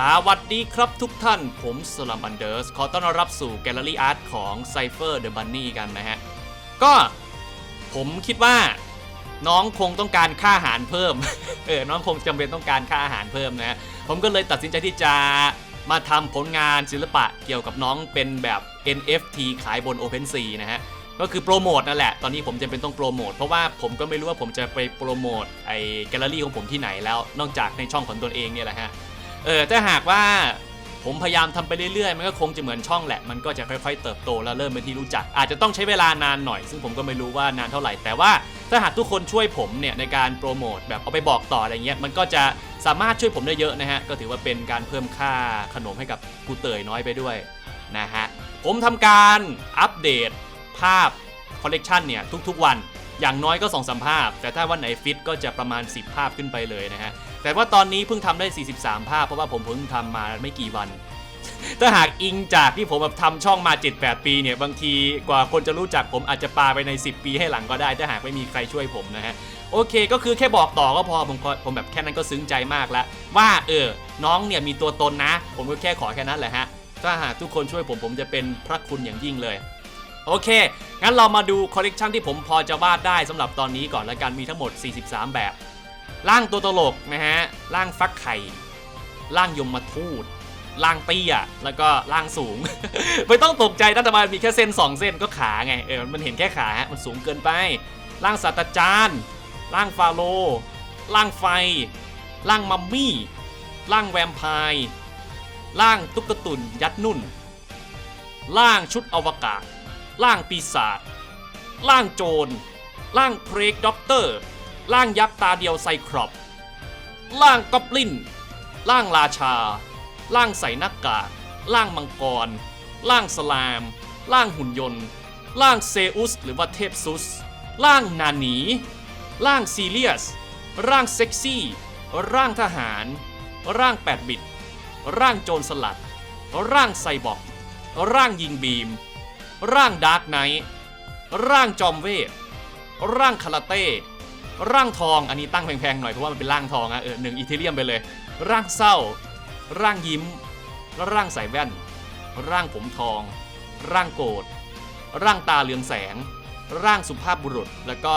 สวัสดีครับทุกท่าน ผมสลัมบันเดอร์สขอต้อนรับสู่แกลเลอรี่อาร์ตของ Cypher the Bunny กันนะฮะ ก็ผมคิดว่าน้องคงต้องการค่าอาหารเพิ่ม เออ น้องคงจำเป็นต้องการค่าอาหารเพิ่มนะฮะ ผมก็เลยตัดสินใจที่จะมาทำผลงานศิลปะเกี่ยวกับน้องเป็นแบบ NFT ขายบน OpenSea นะฮะ ก็คือโปรโมทนั่นแหละ ตอนนี้ผมจะเป็นต้องโปรโมท เพราะว่าผมก็ไม่รู้ว่าผมจะไปโปรโมทไอ้แกลเลอรี่ของผมที่ไหนแล้ว นอกจากในช่องของตนเองเนี่ยแหละฮะ เออถ้าหากว่าผมพยายามทำไปเรื่อยๆ มันก็คงจะเหมือนช่องแหละ มันก็จะค่อยๆ เติบโตแล้วเริ่มเป็นที่รู้จัก อาจจะต้องใช้เวลานานหน่อย ซึ่งผมก็ไม่รู้ว่านานเท่าไหร่ แต่ว่าถ้าหากทุกคนช่วยผมเนี่ยในการโปรโมทแบบเอาไปบอกต่ออะไรเงี้ย มันก็จะสามารถช่วยผมได้เยอะนะฮะ ก็ถือว่าเป็นการเพิ่มค่าขนมให้กับกูเตยน้อยไปด้วยนะฮะ ผมทำการอัปเดตภาพคอลเลกชันเนี่ยทุกๆวัน อย่างน้อยก็2อสภาพ แต่ถ้าวันไหนฟิตก็จะประมาณ 10 ภาพขึ้นไปเลยนะฮะ แต่ว่าตอนนี้เพิ่งทำได้ 43 ภาพ เพราะว่าผมเพิ่งทำมาไม่กี่วัน ถ้าหากอิงจากที่ผมแบบทำช่องมา 7-8 ปีเนี่ย บางทีกว่าคนจะรู้จักผมอาจจะปาไปใน 10 ปีให้หลังก็ได้ ถ้าหากไม่มีใครช่วยผมนะฮะโอเคก็คือแค่บอกต่อก็พอผมผมแบบแค่นั้นก็ซึ้งใจมากแล้ว ว่าเออ น้องเนี่ยมีตัวตนนะ ผมก็แค่ขอแค่นั้นแหละฮะ ถ้าหากทุกคนช่วยผมผมจะเป็นพระคุณอย่างยิ่งเลย โอเค งั้นเรามาดูคอลเลกชันที่ผมพอจะวาดได้สำหรับตอนนี้ก่อนละกันมีทั้งหมด 43 แบบ ร่างตัวตลกนะฮะร่างฟักไข่ร่างยมมาทูตร่างเตี้ยแล้วก็ร่างสูง ไม่ต้องตกใจนะแต่มันมีแค่เส้น 2 เส้นก็ขาไงเออมันเห็นแค่ขาฮะมันสูงเกินไปร่างสัตว์จารย์ร่างฟาโลร่างไฟร่างมัมมี่ร่างแวมไพร์ร่างตุ๊กตาตุนยัดนุ่นร่างชุดอวกาศร่างปีศาจร่างโจรร่างเพรกด็อกเตอร์ ร่างยักษ์ตาเดียวไซครอปร่างกอบลินร่างราชา ร่างใส่หน้ากากร่างมังกร ร่างสลาม ร่างหุ่นยนต์ ร่างเซอุส หรือว่าเทพซุส ร่างนาหนี ร่างซีเรียส ร่างเซ็กซี่ ร่างทหาร ร่าง8บิตร่างโจรสลัด ร่างไซบอร์กร่างยิงบีม ร่างดาร์กไนท์ ร่างจอมเวท ร่างคาราเต้ ร่างทอง อันนี้ตั้งแพงๆหน่อยเพราะว่ามันเป็นร่างทองอะเออหนึ่งอีเทเรียมไปเลย ร่างเศร้า ร่างยิ้ม ร่างใส่แว่น ร่างผมทอง ร่างโกรธร่างตาเรืองแสง ร่างสุภาพบุรุษ แล้วก็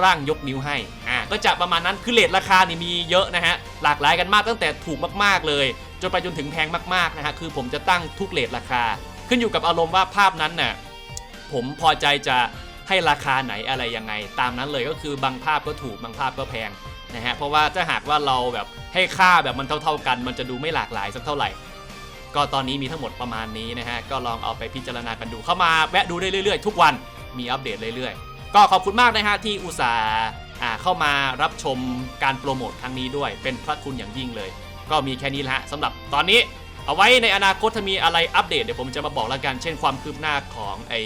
ร่างยกนิ้วให้ อ่า ก็จะประมาณนั้น คือเลทราคานี่มีเยอะนะฮะ หลากหลายกันมากตั้งแต่ถูกมากๆเลย จนไปจนถึงแพงมากๆนะฮะ คือผมจะตั้งทุกเลทราคา ขึ้นอยู่กับอารมณ์ว่าภาพนั้นน่ะ ผมพอใจจะ ให้ราคาไหนอะไรยังไง ตามนั้นเลยก็คือบางภาพก็ถูกบางภาพก็แพงนะฮะเพราะว่าถ้าหากว่าเราแบบให้ค่าแบบมันเท่า ๆกัน มันจะดูไม่หลากหลายสักเท่าไหร่ ก็ตอนนี้มีทั้งหมดประมาณนี้นะฮะก็ลองเอาไปพิจารณากันดูเข้ามาแวะดูได้เรื่อยๆ ทุกวันมีอัปเดตเรื่อยๆ ก็ขอบคุณมากนะฮะที่อุตส่าห์อ่าเข้ามารับชมการโปรโมทครั้งนี้ด้วยเป็นพระคุณอย่างยิ่งเลย ก็มีแค่นี้ละสำหรับตอนนี้ เอาไว้ในอนาคตถ้ามีอะไรอัปเดตเดี๋ยวผมจะมาบอกแล้วกัน เช่นความคืบหน้าของไอ้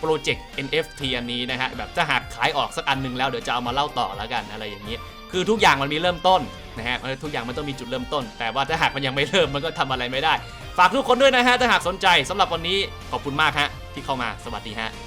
โปรเจกต์ NFT อันนี้นะฮะ แบบถ้าหากขายออกสักอันหนึงแล้วเดี๋ยวจะเอามาเล่าต่อแล้วกันอะไรอย่างนี้ คือทุกอย่างมันมีเริ่มต้นนะฮะทุกอย่างมันต้องมีจุดเริ่มต้น แต่ว่าถ้าหากมันยังไม่เริ่มมันก็ทำอะไรไม่ได้ ฝากทุกคนด้วยนะฮะถ้าหากสนใจสำหรับวันนี้ขอบคุณมากฮะที่เข้ามาสวัสดีฮะ